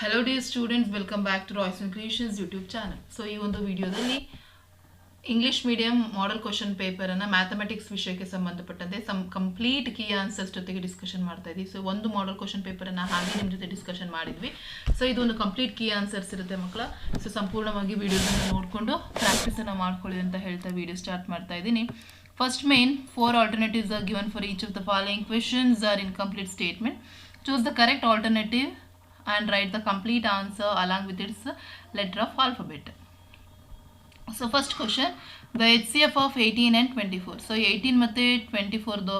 Hello dear students welcome back to Royce and creations YouTube channel so ಈ ಒಂದು ವಿಡಿಯೋದಲ್ಲಿ English medium model question ಪೇಪರನ್ನು mathematics ವಿಷಯಕ್ಕೆ ಸಂಬಂಧಪಟ್ಟಂತೆ ಸಮ್ ಕಂಪ್ಲೀಟ್ ಕೀ ಆನ್ಸರ್ಸ್ ಜೊತೆಗೆ ಡಿಸ್ಕಷನ್ ಮಾಡ್ತಾ ಇದ್ದೀವಿ ಸೊ ಒಂದು ಮಾಡೆಲ್ ಕ್ವಶನ್ ಪೇಪರನ್ನು ಹಾಗೆ ನಿಮ್ಮ ಜೊತೆ ಡಿಸ್ಕಷನ್ ಮಾಡಿದ್ವಿ. ಸೊ ಇದು ಒಂದು ಕಂಪ್ಲೀಟ್ ಕೀ ಆನ್ಸರ್ಸ್ ಇರುತ್ತೆ ಮಕ್ಕಳ. ಸೊ ಸಂಪೂರ್ಣವಾಗಿ ವಿಡಿಯೋದನ್ನು ನೋಡಿಕೊಂಡು ಪ್ರಾಕ್ಟೀಸನ್ನು ಮಾಡ್ಕೊಳ್ಳಿ ಅಂತ ಹೇಳ್ತಾ ವಿಡಿಯೋ ಸ್ಟಾರ್ಟ್ ಮಾಡ್ತಾ ಇದ್ದೀನಿ first main four alternatives are given for each of the following questions are incomplete statement choose the correct alternative and write the complete answer along with its letter of alphabet. So first question, the HCF of 18 and 24. So 18 ಮತ್ತು 24 ದು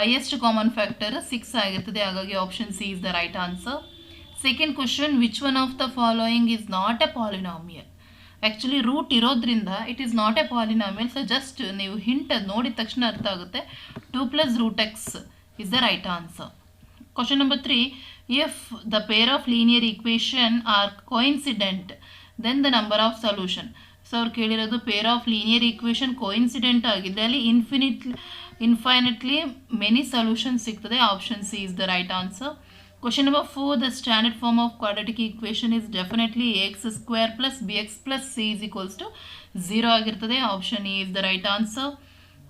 highest common factor six ಆಗಿರ್ತದೆ. ಹಾಗಾಗಿ option C is the right answer second question which one of the following is not a polynomial actually root ಇರೋದ್ರಿಂದ it is not a polynomial so just ನೀವು hint ಅದು ನೋಡಿದ ತಕ್ಷಣ ಅರ್ಥ ಆಗುತ್ತೆ. Two plus root X is the right answer Question number three, if the pair of linear equation are coincident, then the number of solution. So ಅವ್ರು ಕೇಳಿರೋದು pair of linear equation coincident ಆಗಿದೆ ಅಲ್ಲಿ infinite infinitely many solution ಸಿಗ್ತದೆ option C is the right answer question number four the standard form of quadratic equation is definitely X square plus B X plus C is equals to zero ಆಗಿರ್ತದೆ option A is the right answer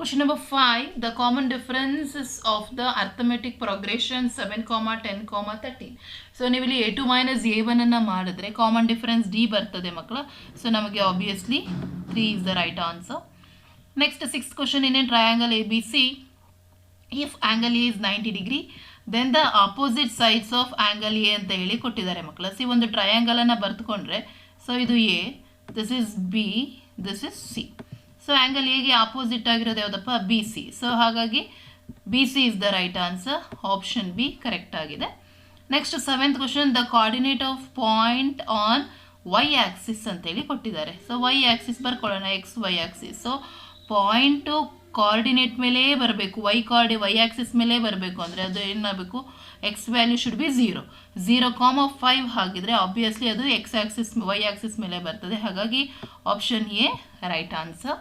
Question number 5. The common differences of the arithmetic progression 7, comma 10, comma 13. So ನೀವಿಲ್ಲಿ A two minus A ಒನನ್ನು ಮಾಡಿದ್ರೆ common difference D ಬರ್ತದೆ ಮಕ್ಕಳು. So ನಮಗೆ obviously three is the right answer next six question in an triangle A B C if angle A is ninety degree then the opposite sides of angle A ಅಂತ ಹೇಳಿ ಕೊಟ್ಟಿದ್ದಾರೆ ಮಕ್ಕಳ. See ಒಂದು ಟ್ರಯಾಂಗಲನ್ನು ಬರೆದುಕೊಂಡ್ರೆ ಸೊ ಇದು A this is B this is C so angle ಎಗೆ opposite ಆಗಿರೋದು ಯಾವುದಪ್ಪ? ಬಿ ಸಿ ಸೊ ಹಾಗಾಗಿ B C is the right answer option B correct ಆಗಿದೆ. Next seventh question the coordinate of point on Y axis ಅಂತೇಳಿ ಕೊಟ್ಟಿದ್ದಾರೆ. So Y axis ಬರ್ಕೊಳ್ಳೋಣ. X Y axis so point coordinate ಮೇಲೆ ಬರಬೇಕು. Y ಕಾರ್ಡಿ Y axis ಮೇಲೆ ಬರಬೇಕು. ಅಂದರೆ ಅದು ಏನಾಗಬೇಕು X value should be zero zero comma five ಹಾಗಿದ್ರೆ ಆಬ್ವಿಯಸ್ಲಿ ಅದು ಎಕ್ಸ್ ಆ್ಯಕ್ಸಿಸ್ ವೈ ಆ್ಯಕ್ಸಿಸ್ ಮೇಲೆ ಬರ್ತದೆ. ಹಾಗಾಗಿ option A right answer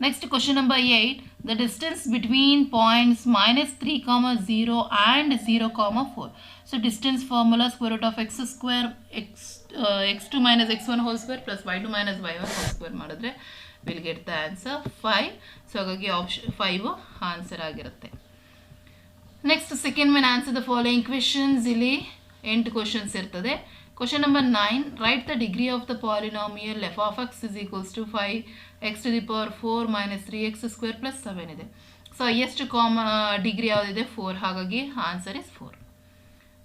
eight the distance between points minus three comma zero and zero comma four so distance formula square root of X square X X two minus X one whole square plus Y two minus Y one whole square ಮಾಡಿದ್ರೆ will get the answer five so ಹಾಗಾಗಿ option five answer ಆಗಿರುತ್ತೆ. Next second main answer the following questions ಇಲ್ಲಿ ಎಂಟು questions ಇರ್ತದೆ. Question number nine write the degree of F of X is equals to five X to the power four minus three X square plus seven ಇದೆ. So ಎಷ್ಟು comma degree ಯಾವುದಿದೆ? Four ಹಾಗಾಗಿ answer is four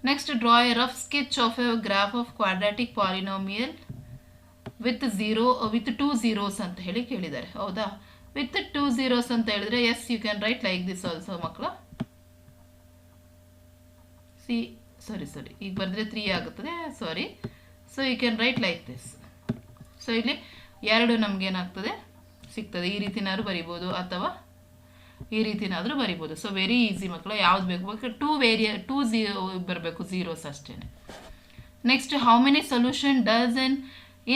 next draw a rough sketch of a graph of quadratic polynomial with zero with two zeros ಅಂತ ಹೇಳಿ ಕೇಳಿದ್ದಾರೆ. ಹೌದಾ? With two zeros ಅಂತ ಹೇಳಿದ್ರೆ yes you can write like this also ಮಕ್ಕಳ. C sorry sorry ಈಗ ಬರೆದ್ರೆ three ಆಗುತ್ತದೆ. Sorry so you can write like this so ಇಲ್ಲಿ ಎರಡು ನಮಗೇನಾಗ್ತದೆ ಸಿಗ್ತದೆ. ಈ ರೀತಿನಾದ್ರೂ ಬರಿಬೋದು ಅಥವಾ ಈ ರೀತಿನಾದರೂ ಬರಿಬೋದು. ಸೊ ವೆರಿ ಈಸಿ ಮಕ್ಕಳು. ಯಾವ್ದು ಬೇಕು ಟೂ ವೇರಿಯ ಟೂ ಝೀರೋ ಬರಬೇಕು. ಝೀರೋಸ್ ಅಷ್ಟೇ next how many solution does an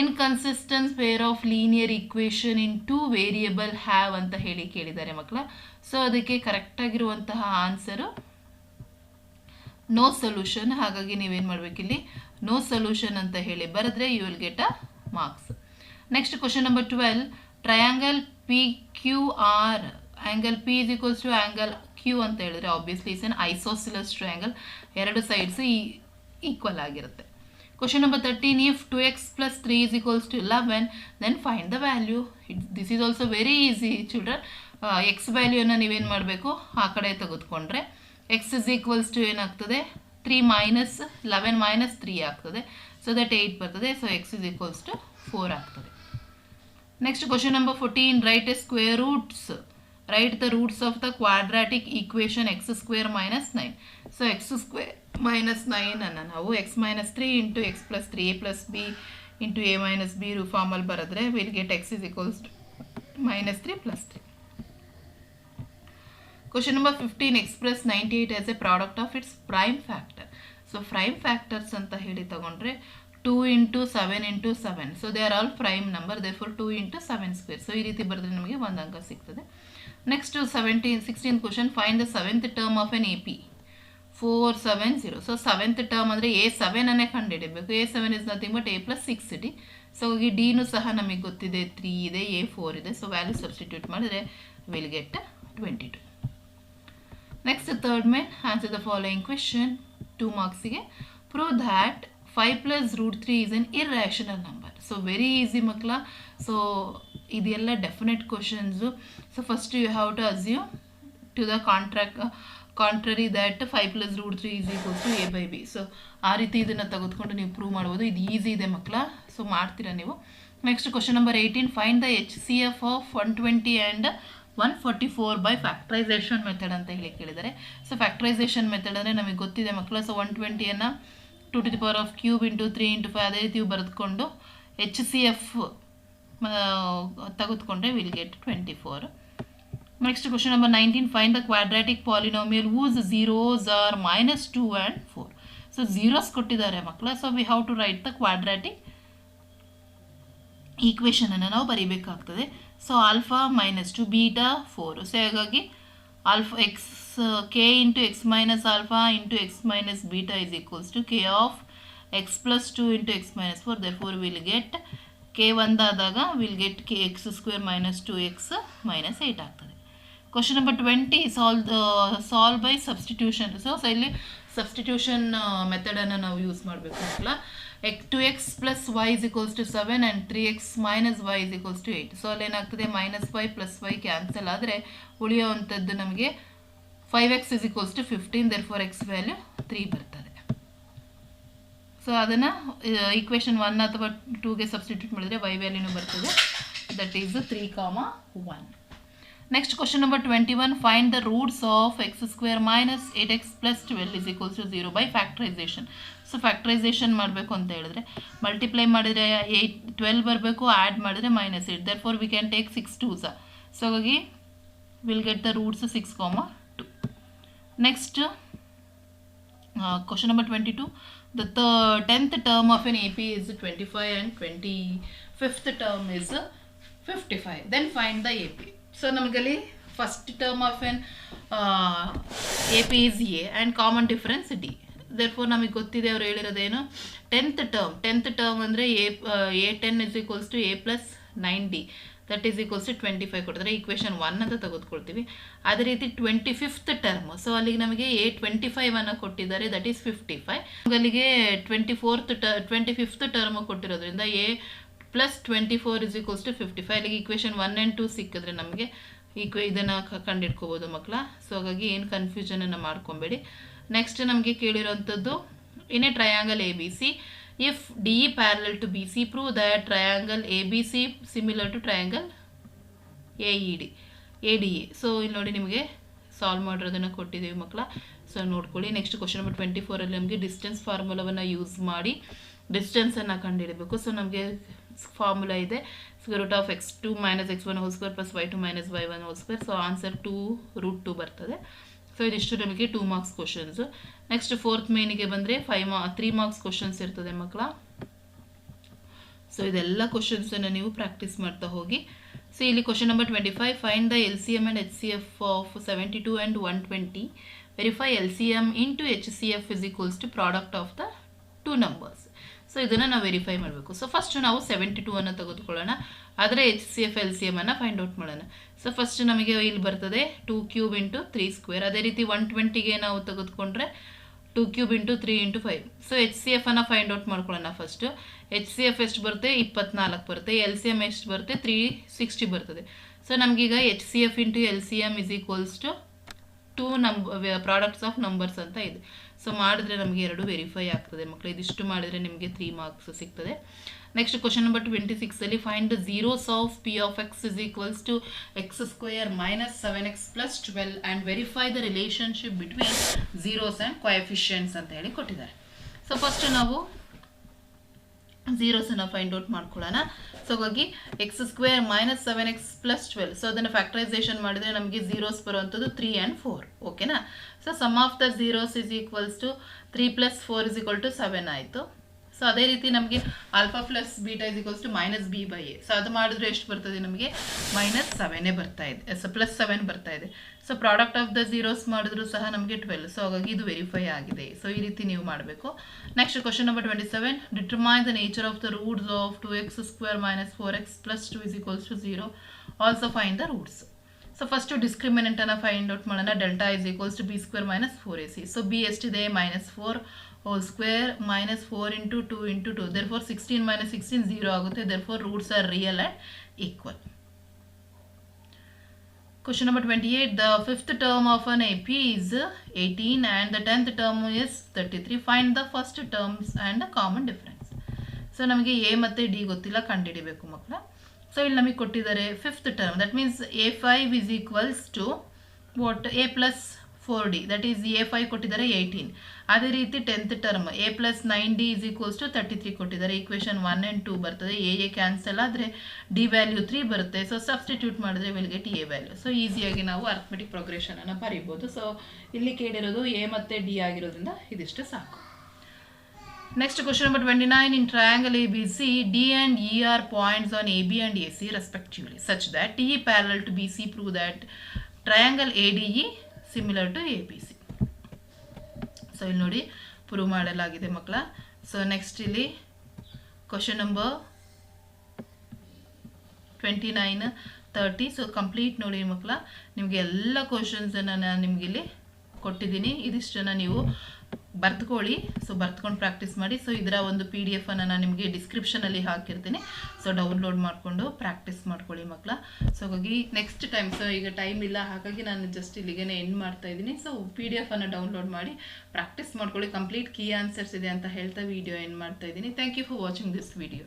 inconsistence pair of linear equation in two variable have ಅಂತ ಹೇಳಿ ಕೇಳಿದ್ದಾರೆ ಮಕ್ಕಳ. ಸೊ ಅದಕ್ಕೆ ಕರೆಕ್ಟಾಗಿರುವಂತಹ ಆನ್ಸರು ನೋ ಸೊಲ್ಯೂಷನ್ ಹಾಗಾಗಿ ನೀವೇನು ಮಾಡಬೇಕಿಲ್ಲಿ? ನೋ ಸೊಲ್ಯೂಷನ್ ಅಂತ ಹೇಳಿ ಬರೆದ್ರೆ you will get a marks next question number twelve triangle P Q R angle P is equals to angle Q ಅಂತ ಹೇಳಿದ್ರೆ obviously is an isosceles triangle ಎರಡು sides ಈ equal ಆಗಿರುತ್ತೆ. Question number thirteen if two X plus three is equals to eleven then find the value it this is also very easy children X ವ್ಯಾಲ್ಯೂನ ನೀವೇನು ಮಾಡಬೇಕು? ಆ ಕಡೆ ತೆಗೆದುಕೊಂಡ್ರೆ X is equals to ಏನಾಗ್ತದೆ three minus eleven minus three ಆಗ್ತದೆ. So that eight ಬರ್ತದೆ. So X is equals to four ಆಗ್ತದೆ. Next question number fourteen write a square roots write the roots of the quadratic equation X square minus nine so X square minus nine ಅನ್ನು ನಾವು X minus three into X plus three A plus B into A minus B ರೂ ಫಾರ್ಮಲ್ಲಿ ಬರೆದ್ರೆ will get X is equals to minus three plus three number fifteen express ninety eight as a product of its prime factor so prime factors ಅಂತ ಹೇಳಿ ತಗೊಂಡ್ರೆ two into seven into seven so they are all prime number therefore two into seven square so ಈ ರೀತಿ ಬರೆದ್ರೆ ನಮಗೆ ಒಂದು ಅಂಕ ಸಿಗ್ತದೆ. Next seventeen sixteen question find the seventh term of an A P four seven zero so seventh term ಅಂದರೆ A ಸೆವೆನನ್ನೇ ಕಂಡುಹಿಡಿಬೇಕು A seven is nothing but A plus six D so ಈ ಡಿನೂ ಸಹ ನಮಗೆ ಗೊತ್ತಿದೆ. ತ್ರೀ ಇದೆ ಎ ಫೋರ್ ಇದೆ. ಸೊ ವ್ಯಾಲ್ಯೂ ಸಬ್ಸ್ಟಿಟ್ಯೂಟ್ ಮಾಡಿದ್ರೆ will get twenty two next third main answer the following question two ಮಾರ್ಕ್ಸಿಗೆ prove that five plus root three is an irrational number so very easy ಮಕ್ಕಳ so ಇದೆಲ್ಲ definite questions so first you have to assume to the contract contrary that five plus root three is equals to A by B so ಆ ರೀತಿ ಇದನ್ನು ತೆಗೆದುಕೊಂಡು ನೀವು prove ಮಾಡ್ಬೋದು. ಇದು easy ಇದೆ ಮಕ್ಕಳ ಸೊ ಮಾಡ್ತೀರಾ ನೀವು? Next question number eighteen find the H C F of one twenty and one forty four by factorisation method ಅಂತ ಹೇಳಿ ಕೇಳಿದ್ದಾರೆ. ಸೊ ಫ್ಯಾಕ್ಟ್ರೈಸೇಷನ್ ಮೆಥಡ್ ಅಂದರೆ ನಮಗೆ ಗೊತ್ತಿದೆ ಮಕ್ಕಳು so one ಟ್ವೆಂಟಿಯನ್ನು to to the power of cube into three into five ಅದೇ ರೀತಿ ಬರೆದುಕೊಂಡು ಎಚ್ ಸಿ ಎಫ್ ತೆಗೆದುಕೊಂಡ್ರೆ will get twenty four next question number nineteen find the quadratic polynomial whose zeros are minus two and four so zeros ಕೊಟ್ಟಿದ್ದಾರೆ ಮಕ್ಕಳು so we how to write the quadratic ಈಕ್ವೇಷನನ್ನು ನಾವು ಬರೀಬೇಕಾಗ್ತದೆ. So alpha minus two beta four so ಹಾಗಾಗಿ alpha X K into X minus alpha into X minus beta is equals to K of X plus two into X minus four therefore will get K ಒಂದಾದಾಗ will get K X square minus two X minus eight ಆಗ್ತದೆ question number twenty solve solve by substitution so so ಇಲ್ಲಿ substitution ಮೆಥಡನ್ನು ನಾವು use ಮಾಡಬೇಕು ಎಕ್ two X plus Y is equals to seven and three X minus Y is equals to eight so ಅಲ್ಲೇನಾಗ್ತದೆ minus Y plus Y cancel ಆದರೆ ಉಳಿಯೋವಂಥದ್ದು ನಮಗೆ five X is equals to fifteen therefore X value three ಬರ್ತದೆ. So ಅದನ್ನು equation one ಅಥವಾ ಟೂಗೆ substitute ಮಾಡಿದರೆ Y ವ್ಯಾಲ್ಯೂನು ಬರ್ತದೆ. That is three comma one next question number twenty one find the roots of X square minus eight X plus twelve is equals to zero by factorisation so factorisation ಮಾಡಬೇಕು ಅಂತ ಹೇಳಿದ್ರೆ multiply ಮಾಡಿದರೆ eight twelve ಬರಬೇಕು add ಮಾಡಿದರೆ minus eight therefore we can take six twos so ಹಾಗಾಗಿ will get the roots six comma two next question number twenty two the the tenth term of an A P is twenty five and twenty fifth term is fifty five then find the A P so ನಮಗಲ್ಲಿ first term of an A P is A and common difference D therefore ನಮಗೆ ಗೊತ್ತಿದೆ ಅವ್ರು ಹೇಳಿರೋದೇನು. Tenth term tenth term ಅಂದರೆ A A ten is equals to A plus nine D that is equals to twenty five ಕೊಡ್ತಾರೆ. Equation one ಅಂತ ತೆಗೆದುಕೊಳ್ತೀವಿ. ಅದೇ ರೀತಿ ಟ್ವೆಂಟಿ ಫಿಫ್ತ್ ಟರ್ಮ್ ಸೊ ಅಲ್ಲಿಗೆ ನಮಗೆ ಎ ಟ್ವೆಂಟಿ ಫೈವ್ ಅನ್ನು ಕೊಟ್ಟಿದ್ದಾರೆ. ದಟ್ ಈಸ್ ಫಿಫ್ಟಿ ಫೈವ್ ಅಲ್ಲಿಗೆ twenty fourth the twenty fifth term ಕೊಟ್ಟಿರೋದ್ರಿಂದ A plus twenty four is equals to fifty five ಅಲ್ಲಿಗೆ ಈಕ್ವೇಷನ್ ಒನ್ ಆ್ಯಂಡ್ ಟು ಸಿಕ್ಕಿದ್ರೆ ನಮಗೆ ಈಕ್ವೆ ಇದನ್ನು ಕಂಡಿಡ್ಕೋಬೋದು ಮಕ್ಕಳ ಸೊ ಹಾಗಾಗಿ ಏನು ಕನ್ಫ್ಯೂಷನನ್ನು ಮಾಡ್ಕೊಬೇಡಿ. ನೆಕ್ಸ್ಟ್ ನಮಗೆ ಕೇಳಿರೋಂಥದ್ದು in a triangle A B C if D E parallel to B C prove that triangle A B C similar to triangle A E D A D A so ಇಲ್ಲಿ ನೋಡಿ ನಿಮಗೆ solve ಮಾಡಿರೋದನ್ನು ಕೊಟ್ಟಿದ್ದೀವಿ ಮಕ್ಕಳ. So ನೋಡ್ಕೊಳ್ಳಿ. Next question number twenty ಫೋರಲ್ಲಿ ನಮಗೆ distance ಫಾರ್ಮುಲಾವನ್ನು ಯೂಸ್ ಮಾಡಿ ಡಿಸ್ಟೆನ್ಸನ್ನು ಕಂಡುಹಿಡಬೇಕು ಸೊ ನಮಗೆ ಫಾರ್ಮುಲಾ ಇದೆ. Square root of X two minus X one whole square plus Y two minus Y one whole square so answer two root two ಬರ್ತದೆ. So ಇದಿಷ್ಟು ನಮಗೆ two marks questions next fourth ಮೇನಿಗೆ ಬಂದರೆ five ಮಾ three marks questions ಇರ್ತದೆ ಮಕ್ಕಳ. So ಇದೆಲ್ಲ ಕ್ವಶನ್ಸನ್ನು ನೀವು ಪ್ರಾಕ್ಟೀಸ್ ಮಾಡ್ತಾ ಹೋಗಿ. ಸೊ ಇಲ್ಲಿ question number twenty five find the L C M and H C F of seventy two and one twenty verify L C M into H C F is equals to product of the two numbers so ಇದನ್ನು ನಾವು verify ಮಾಡಬೇಕು. So first ನಾವು seventy two ಅನ್ನು ತೆಗೆದುಕೊಳ್ಳೋಣ. ಆದರೆ H C F L C M ಅನ್ನು find out ಮಾಡೋಣ. So first ನಮಗೆ ಇಲ್ಲಿ ಬರ್ತದೆ two cube into three square ಅದೇ ರೀತಿ ಒನ್ ಟ್ವೆಂಟಿಗೆ ನಾವು ತೆಗೆದುಕೊಂಡ್ರೆ two cube into three into five so H C F ಅನ್ನು ಫೈಂಡ್ ಔಟ್ ಮಾಡ್ಕೊಳ್ಳೋಣ ಫಸ್ಟು ಎಚ್ ಸಿ ಎಫ್ ಎಷ್ಟು ಬರುತ್ತೆ? ಇಪ್ಪತ್ನಾಲ್ಕು ಬರುತ್ತೆ. ಎಲ್ ಸಿ ಎಂ ಎಷ್ಟು ಬರುತ್ತೆ? ತ್ರೀ ಸಿಕ್ಸ್ಟಿ ಬರ್ತದೆ. ಸೊ ನಮಗೀಗ H C F into L C M is equals to two ನಂಬ products of numbers ಅಂತ ಇದೆ. ಸೊ ಮಾಡಿದ್ರೆ ನಮಗೆ ಎರಡು ವೆರಿಫೈ ಆಗ್ತದೆ. ಮಕ್ಕಳು ಇದಿಷ್ಟು ಮಾಡಿದರೆ ನಿಮಗೆ ತ್ರೀ ಮಾರ್ಕ್ಸ್ ಸಿಗ್ತದೆ. Next question number twenty ಸಿಕ್ಸಲ್ಲಿ find zeros of P of X is equals to X square minus seven X plus twelve and verify the relationship between zeros and coefficients ಅಂತ ಹೇಳಿ ಕೊಟ್ಟಿದ್ದಾರೆ. So first ನಾವು ಝೀರೋಸನ್ನು find out ಮಾಡ್ಕೊಳ್ಳೋಣ. So ಹಾಗಾಗಿ X square minus seven X plus twelve so ಅದನ್ನು factorisation ಮಾಡಿದರೆ ನಮಗೆ ಝೀರೋಸ್ ಬರುವಂಥದ್ದು ತ್ರೀ ಆ್ಯಂಡ್ ಫೋರ್ ಓಕೆನಾ so sum of the zeros is equals to three plus four is equal to seven ಆಯಿತು. So ಅದೇ ರೀತಿ ನಮಗೆ alpha plus beta is equals to minus B by A so ಅದು ಮಾಡಿದ್ರೆ ಎಷ್ಟು ಬರ್ತದೆ ನಮಗೆ? ಮೈನಸ್ ಸೆವೆನೇ ಬರ್ತಾ ಇದೆ. ಸೊ ಪ್ಲಸ್ ಸೆವೆನ್ ಬರ್ತಾ ಇದೆ. So product of the zeros ಮಾಡಿದ್ರು ಸಹ ನಮಗೆ ಟ್ವೆಲ್ ಸೊ ಹಾಗಾಗಿ ಇದು ವೆರಿಫೈ ಆಗಿದೆ. ಸೊ ಈ ರೀತಿ ನೀವು ಮಾಡಬೇಕು. Next question number twenty seven determine the nature of the roots of two X square minus four X plus two is equals to zero also find the roots so first ಡಿಸ್ಕ್ರಿಮಿನೆಂಟನ್ನು find out ಮಾಡೋಣ. Delta is equals to B square minus four A C so B ಎಷ್ಟಿದೆ? Minus four square minus four into two into two therefore sixteen minus sixteen zero ಆಗುತ್ತೆ. Therefore roots are real and equal Question number 28. The fifth term of an AP is 18 and the tenth term is 33. Find the first terms and the common difference. So ನಮಗೆ A ಮತ್ತು D ಗೊತ್ತಿಲ್ಲ. ಕಂಡುಹಿಡಿಬೇಕು ಮಕ್ಕಳ. So ಇಲ್ಲಿ ನಮಗೆ ಕೊಟ್ಟಿದ್ದಾರೆ fifth term that means A five is equals to what A plus four D that is A five ಕೊಟ್ಟಿದ್ದಾರೆ eighteen ಅದೇ ರೀತಿ tenth term A plus nine D is equals to thirty three ಕೊಟ್ಟಿದ್ದಾರೆ. Equation one and two ಬರ್ತದೆ. A A cancel ಆದರೆ D value three ಬರುತ್ತೆ. So substitute ಮಾಡಿದ್ರೆ will get A value so ಈಸಿಯಾಗಿ ನಾವು ಅರ್ಥಮೆಟಿಕ್ ಪ್ರೊಗ್ರೆಷನನ್ನು ಬರಿಬೋದು. ಸೊ ಇಲ್ಲಿ ಕೇಳಿರೋದು ಎ ಮತ್ತು ಡಿ ಆಗಿರೋದ್ರಿಂದ ಇದಿಷ್ಟು ಸಾಕು. Next question number 29. In triangle ABC, D and E are points on AB and AC respectively, such that B parallel to BC prove that D ADE similar to C so ಇಲ್ಲಿ ನೋಡಿ prove ಮಾಡಲಾಗಿದೆ ಮಕ್ಕಳ. So next ಇಲ್ಲಿ question number twenty nine thirty so complete ನೋಡಿ ಮಕ್ಕಳ. ನಿಮಗೆ ಎಲ್ಲ ಕ್ವಶನ್ಸನ್ನು ನಾನು ನಿಮಗೆ ಇಲ್ಲಿ ಕೊಟ್ಟಿದ್ದೀನಿ. ಇದಿಷ್ಟನ್ನು ನೀವು ಬರ್ತ್ಕೊಳ್ಳಿ. ಸೊ ಬರ್ತ್ಕೊಂಡು ಪ್ರಾಕ್ಟೀಸ್ ಮಾಡಿ. ಸೊ ಇದರ ಒಂದು ಪಿ ಡಿ ಎಫನ್ನು ನಾನು ನಿಮಗೆ ಡಿಸ್ಕ್ರಿಪ್ಷನಲ್ಲಿ ಹಾಕಿರ್ತೀನಿ. ಸೊ ಡೌನ್ಲೋಡ್ ಮಾಡಿಕೊಂಡು ಪ್ರಾಕ್ಟೀಸ್ ಮಾಡ್ಕೊಳ್ಳಿ ಮಕ್ಕಳ ಸೊ ಹಾಗಾಗಿ ನೆಕ್ಸ್ಟ್ ಟೈಮ್ ಸೊ ಈಗ ಟೈಮ್ ಇಲ್ಲ. ಹಾಗಾಗಿ ನಾನು ಜಸ್ಟ್ ಇಲ್ಲಿಗೆ ಎಂಡ್ ಮಾಡ್ತಾ ಇದ್ದೀನಿ. ಸೊ ಪಿ ಡಿ ಎಫನ್ನು ಡೌನ್ಲೋಡ್ ಮಾಡಿ ಪ್ರಾಕ್ಟೀಸ್ ಮಾಡ್ಕೊಳ್ಳಿ. ಕಂಪ್ಲೀಟ್ ಕೀ ಆನ್ಸರ್ಸ್ ಇದೆ ಅಂತ ಹೇಳ್ತಾ ವಿಡಿಯೋ ಎಂಡ್ ಮಾಡ್ತಾ ಇದ್ದೀನಿ. Thank you for watching this video